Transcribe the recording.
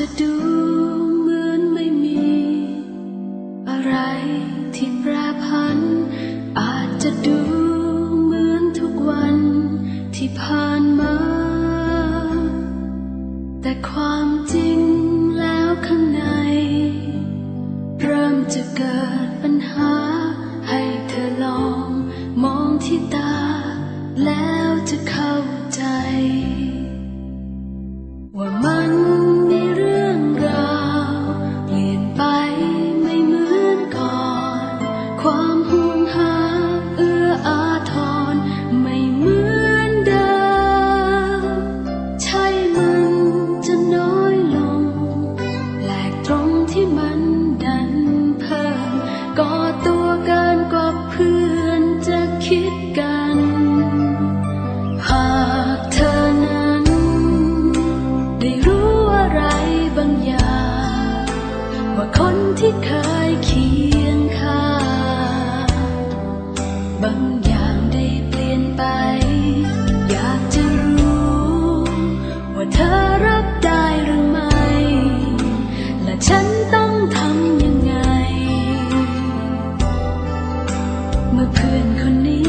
จะดูเหมือนไม่มี อะไรที่แปรผัน อาจจะดูเหมือนทุกวันที่ผ่านมา แต่ความจริงแล้วข้างใน เริ่มจะเกิดปัญหา ให้เธอลองมองที่ตา แล้วจะเข้าใจ ว่ามัน บางอย่างได้เปลี่ยนไป อยากจะรู้ ว่าเธอรับได้หรือไม่ และฉันต้องทำยังไง เมื่อเพื่อนคนนี้